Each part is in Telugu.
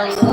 Hello.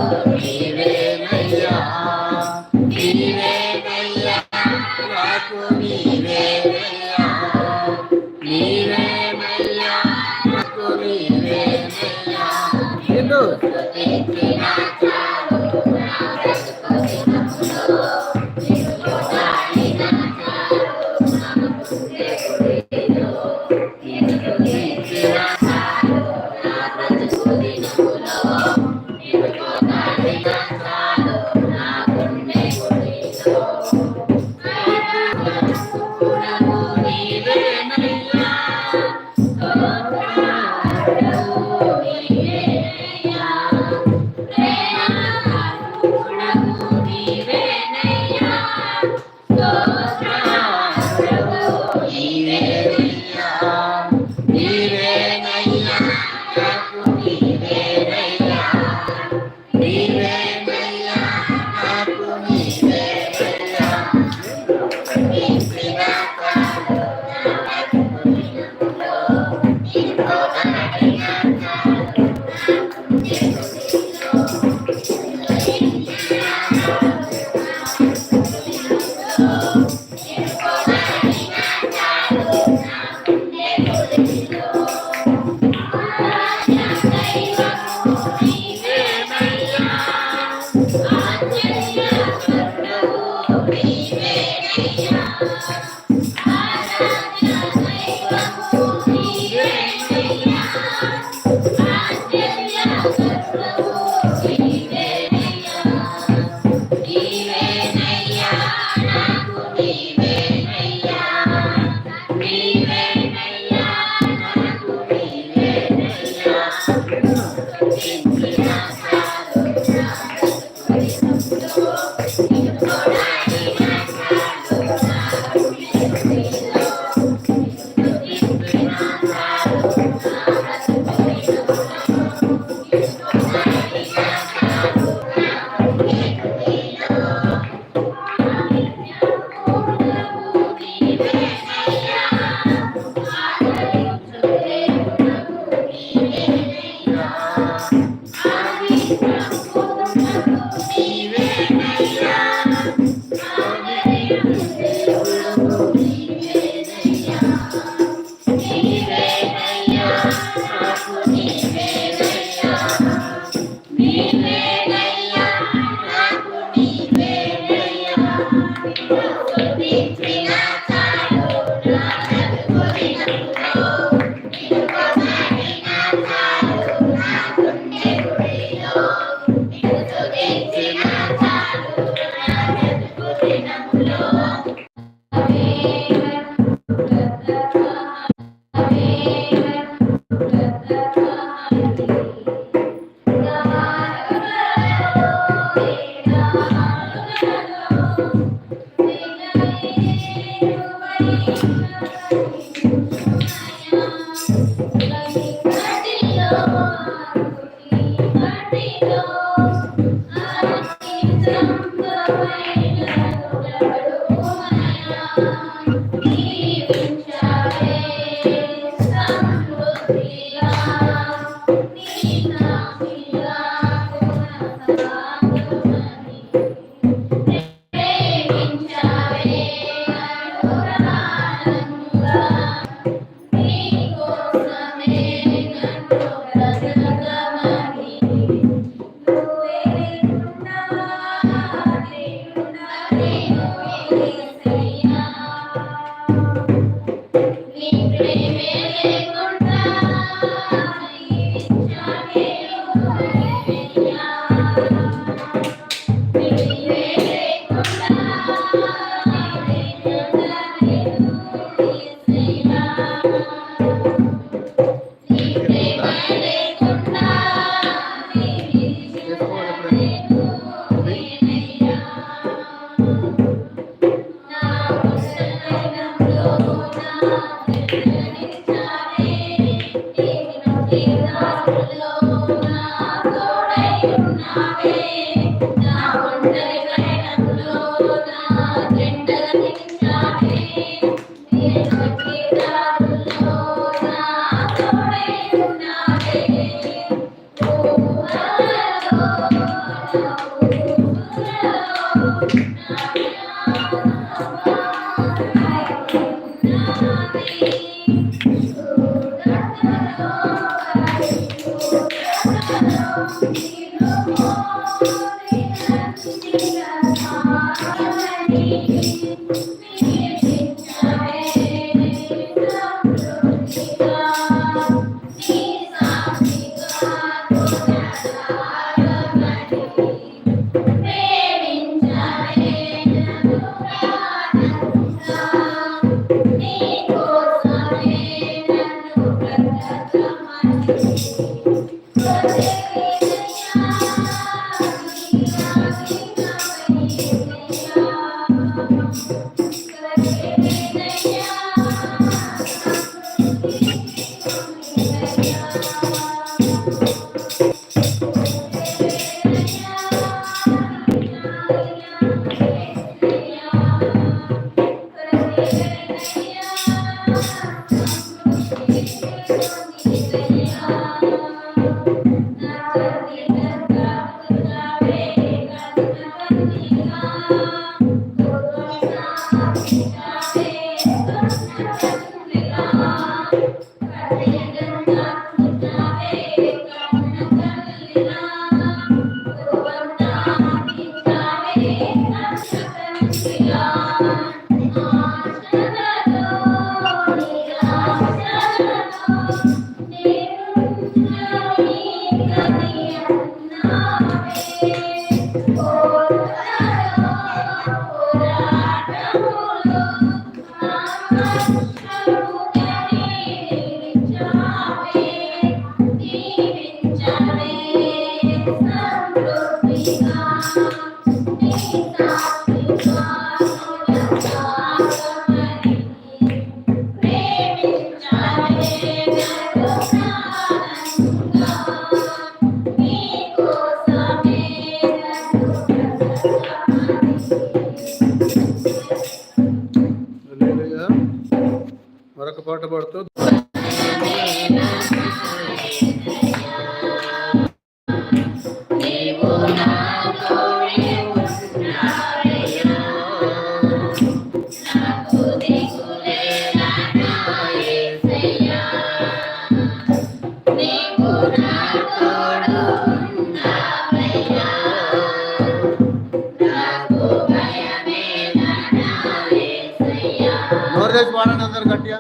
నోరు తెచ్చి పాడండి అందరు గట్టిగా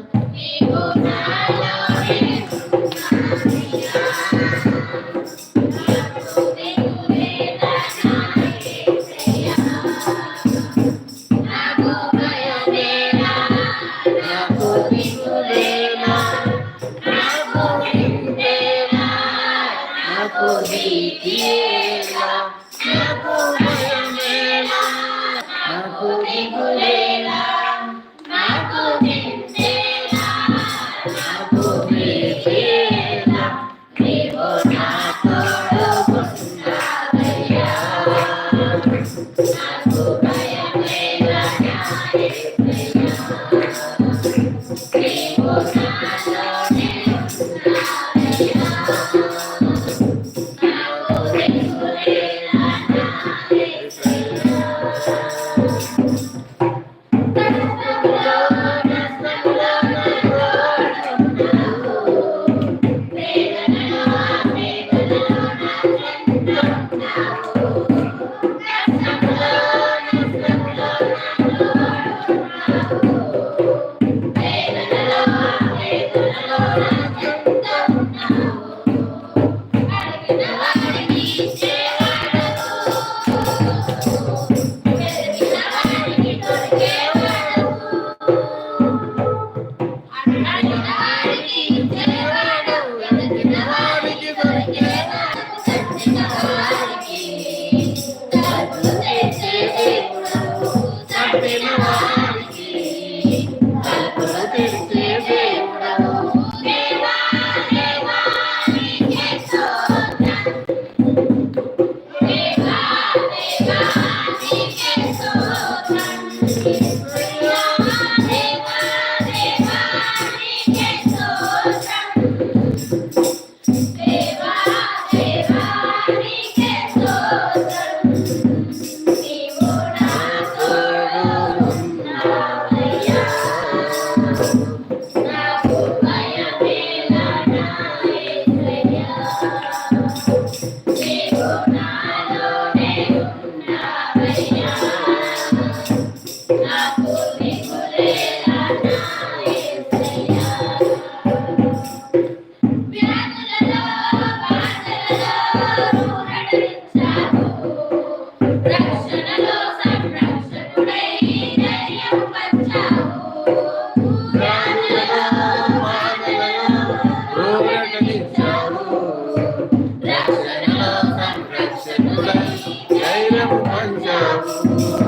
Thank you.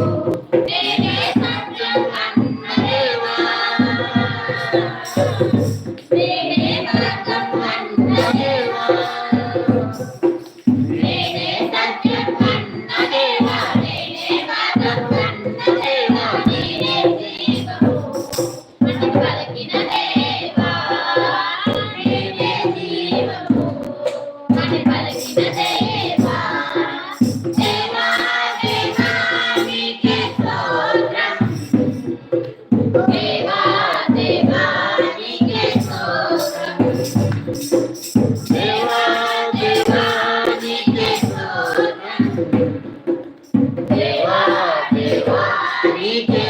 Viva, viva, viva.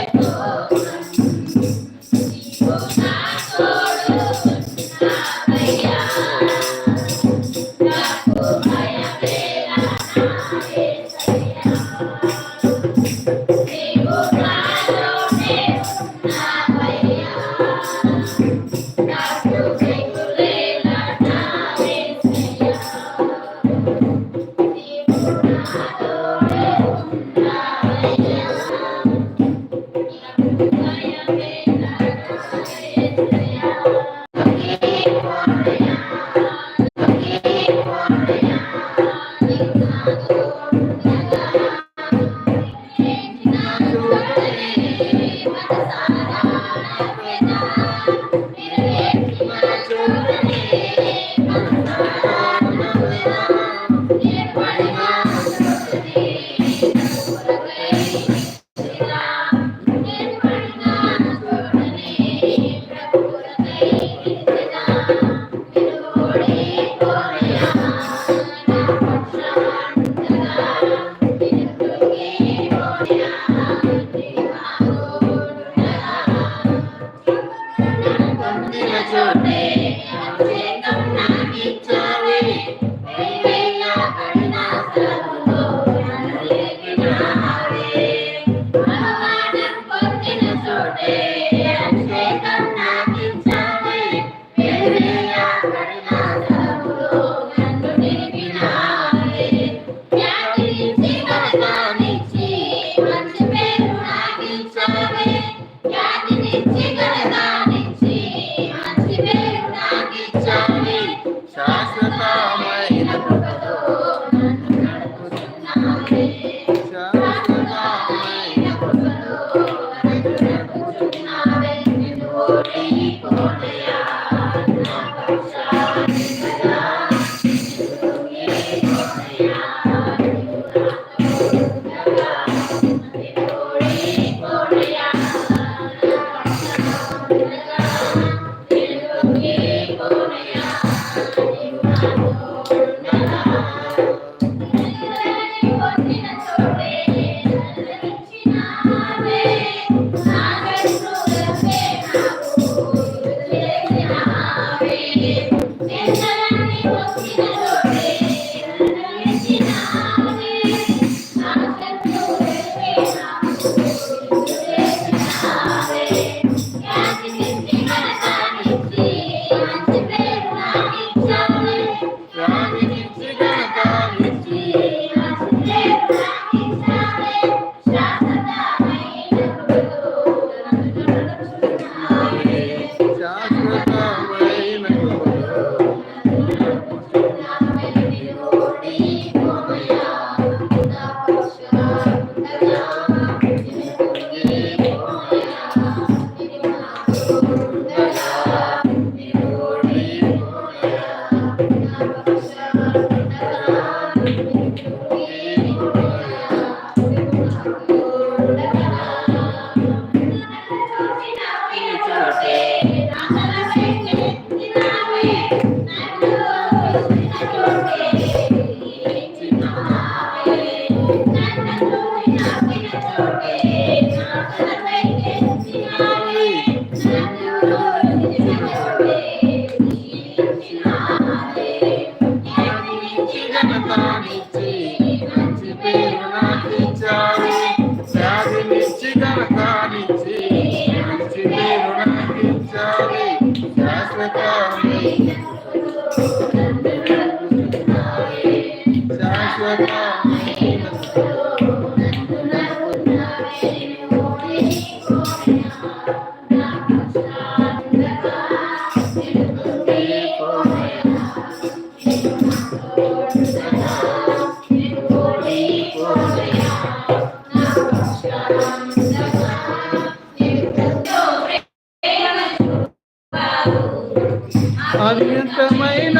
అనంతమైన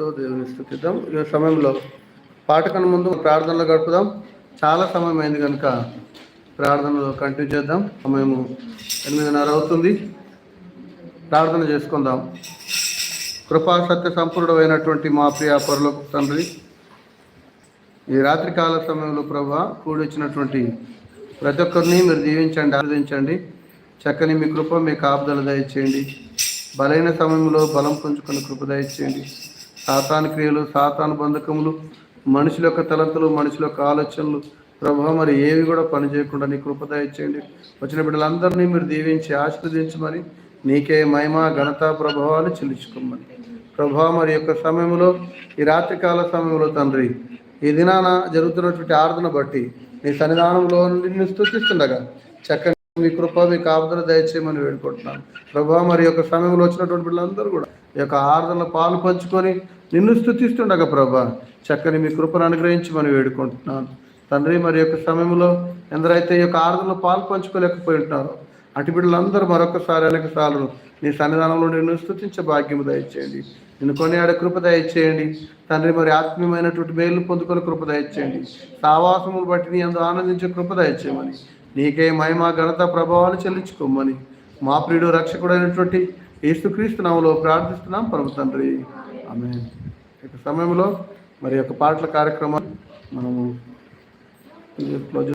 పాట దేవుని స్థుతిద్దాం. ఈ సమయంలో పాట ముందు ప్రార్థనలో గడుపుదాం. చాలా సమయం అయింది కనుక ప్రార్థనలో కంటిన్యూ చేద్దాం. సమయము ఎనిమిదిన్నర అవుతుంది. ప్రార్థన చేసుకుందాం. కృపా సత్య సంపూర్ణమైనటువంటి మా ప్రియ పరులకు తండ్రి ఈ రాత్రికాల సమయంలో ప్రభా కూడి వచ్చినటువంటి ప్రతి ఒక్కరిని మీరు దీవించండి ఆరాధించండి. చక్కని మీ కృప మీ కాపుదల దయచేయండి. బలైన సమయంలో బలం పుంజుకుని కృప దయచేయండి. సాతాను క్రియలు సాతాను బంధకములు మనుషుల యొక్క తలంతులు మనుషుల యొక్క ఆలోచనలు. ప్రభా మరి ఏవి కూడా పనిచేయకుండా నీ కృప దయచేయండి. వచ్చిన బిడ్డలందరినీ మీరు దీవించి ఆశీర్వదించమని నీకే మహిమ ఘనత ప్రభావాలు చెల్లించుకోమని. ప్రభా మరి యొక్క సమయంలో ఈ రాత్రికాల సమయంలో తండ్రి ఈ దినాన జరుగుతున్నటువంటి ఆరాధన బట్టి నీ సన్నిధానంలో నిన్ను స్థుతిస్తుండగా చక్కని మీ కృప మీ కాపుదల దయచేయమని వేడుకుంటున్నాను. ప్రభా మరి యొక్క సమయంలో వచ్చినటువంటి పిల్లలందరూ కూడా ఈ యొక్క ఆరాధనలో పాలు పంచుకొని నిన్ను స్థుతిస్తుండగా ప్రభా. చక్కని మీ కృపను అనుగ్రహించమని వేడుకుంటున్నాను. తండ్రి మరి యొక్క సమయంలో ఎందరైతే ఈ యొక్క ఆరాధనలో పాలు పంచుకోలేకపోయి ఉంటారో అటు బిడ్డలందరూ మరొకసారి అనేక నీ సన్నిధానంలో నిన్ను స్థుతించే భాగ్యము దయచేయండి. నిన్ను కొనియాడే కృప దయచేయండి. తండ్రి మరి ఆత్మీయమైనటువంటి మేలు పొందుకునే కృప దయచేయండి. సావాసమును బట్టి నీ అందరూ ఆనందించే కృప దయచేయమని నీకే మహిమ ఘనత ప్రభావాలు చెల్లించుకోమని మా ప్రియుడు రక్షకుడైనటువంటి యేసుక్రీస్తు నామలో ప్రార్థిస్తున్నాం పరమ తండ్రి. ఆమె సమయంలో మరి యొక్క పాటల కార్యక్రమం మనము క్లోజ్